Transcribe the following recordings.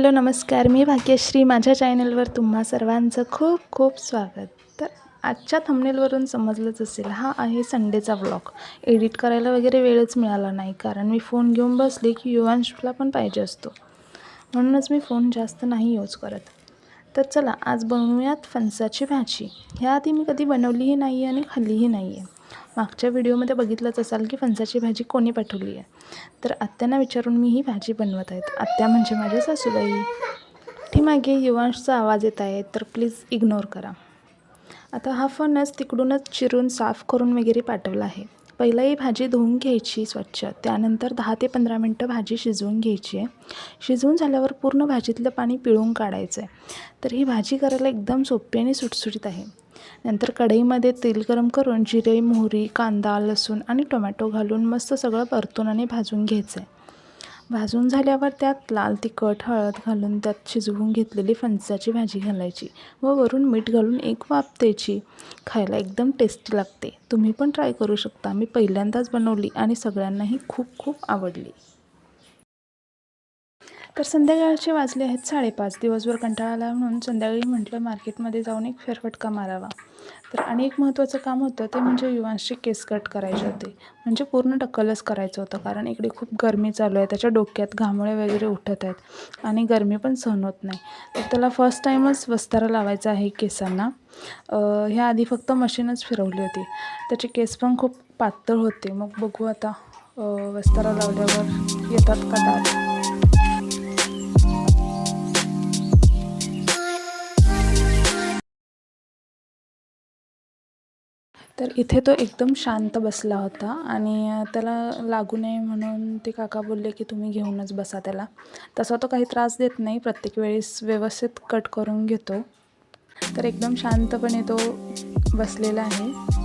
Hello नमस्कार. मी भाग्यश्री. माझ्या चॅनलवर तुम्हा सर्वांचं खूप खूप स्वागत. तर आजच्या थंबनेलवरून समजलंच असेल हा आहे संडेचा ब्लॉग एडिट करायला वगैरे वेळच मिळाला नाही कारण मी फोन घेऊन बसले की युवांशला पण पाहिजे असतो. म्हणूनच मी फोन जास्त नाही यूज करत. तर चला आज बनवूयात फणसाची भाजी. ह्याआधी मी कधी बनवलीही नाही आहे आणि खाल्लीही नाही आहे मागच्या व्हिडिओमध्ये बघितलंच असाल की फणसाची भाजी कोणी पाठवली आहे? तर आत्यांना विचारून मी ही भाजी बनवत आहेत. आत्या म्हणजे माझ्या सासूबाई. ती मागे युवांशचा आवाज येत आहे तर प्लीज इग्नोर करा. आता हा फणस तिकडूनच चिरून साफ करून वगैरे पाठवला आहे. पहिला ही भाजी धुवून घ्यायची स्वच्छ. त्यानंतर दहा ते पंधरा मिनटं भाजी शिजवून घ्यायची आहे. शिजवून झाल्यावर पूर्ण भाजीतलं पाणी पिळून काढायचं आहे तर ही भाजी करायला एकदम सोपी आणि सुटसुटीत आहे. नंतर कढईमध्ये तेल गरम करून जिरे मोहरी कांदा लसूण आणि टोमॅटो घालून मस्त सगळं परतून आणि भाजून घ्यायचं आहे भाजून झाल्यावर त्यात लाल तिखट हळद घालून त्यात शिजवून घेतलेली फणसाची भाजी घालायची व वरून मीठ घालून एक वाफ द्यायची. खायला एकदम टेस्टी लागते. तुम्ही पण ट्राय करू शकता. मी पहिल्यांदाच बनवली आणि सगळ्यांनाही खूप खूप आवडली. तर संध्याकाळचे वाजले आहेत साडेपाच. दिवसभर कंटाळा आला म्हणून संध्याकाळी म्हटलं मार्केटमध्ये जाऊन एक फेरफटका मारावा. तर आणि एक महत्त्वाचं काम होतं ते म्हणजे युवांशी केस कट करायचे होते. म्हणजे पूर्ण टक्कलच करायचं होतं कारण इकडे खूप गरमी चालू आहे त्याच्या डोक्यात घामोळे वगैरे उठत आहेत आणि गरमी पण सहन होत नाही. तर त्याला फर्स्ट टाईमच वस्तारा लावायचा आहे केसांना. ह्या आधी फक्त मशीनच फिरवली होती. त्याचे केस पण खूप पातळ होते. मग बघू आता वस्तारा लावल्यावर येतात का दात? तर इथे तो एकदम शांत बसला होता आणि त्याला लागू नये म्हणून ते काका बोलले की तुम्ही घेऊनच बसा त्याला. तसा तो काही त्रास देत नाही. प्रत्येक वेळेस व्यवस्थित कट करून घेतो. तर एकदम शांतपणे तो बसलेला आहे.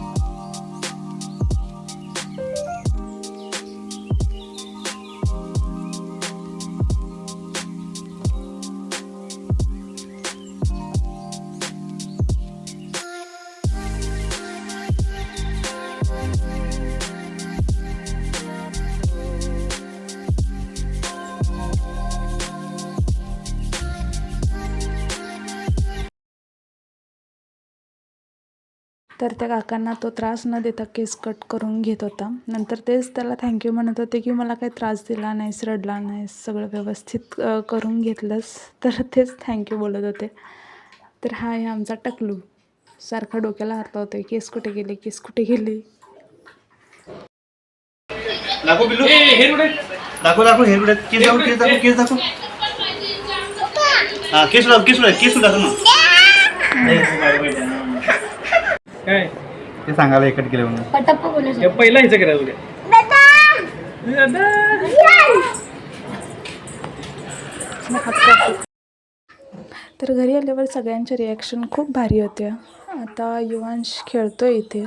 तर त्या काकांना तो त्रास न देता केस कट करून घेत होता. नंतर तेच त्याला थँक्यू म्हणत होते की मला काही त्रास दिला नाहीस रडला नाहीस सगळं व्यवस्थित करून घेतलंस. तर तेच थँक्यू बोलत होते. तर हा आहे आमचा टकलू. सारखा डोक्याला हरता होते केस कुठे गेले केस कुठे गेले? दाखव बिल्लू दाखव दाखव हेर उडत केस दाखव केस दाखव केस दाखव. हा केस दाखव केस उडत केस दाखव ना. काय? ते सांगायला एकट केले म्हणून. हे पहिला हिचं करायचं उद्या. तर घरी आल्यावर सगळ्यांचे रिॲक्शन खूप भारी होते. आता युवांश खेळतो इथे.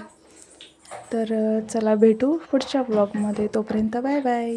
तर चला भेटू पुढच्या ब्लॉगमध्ये. तोपर्यंत बाय बाय.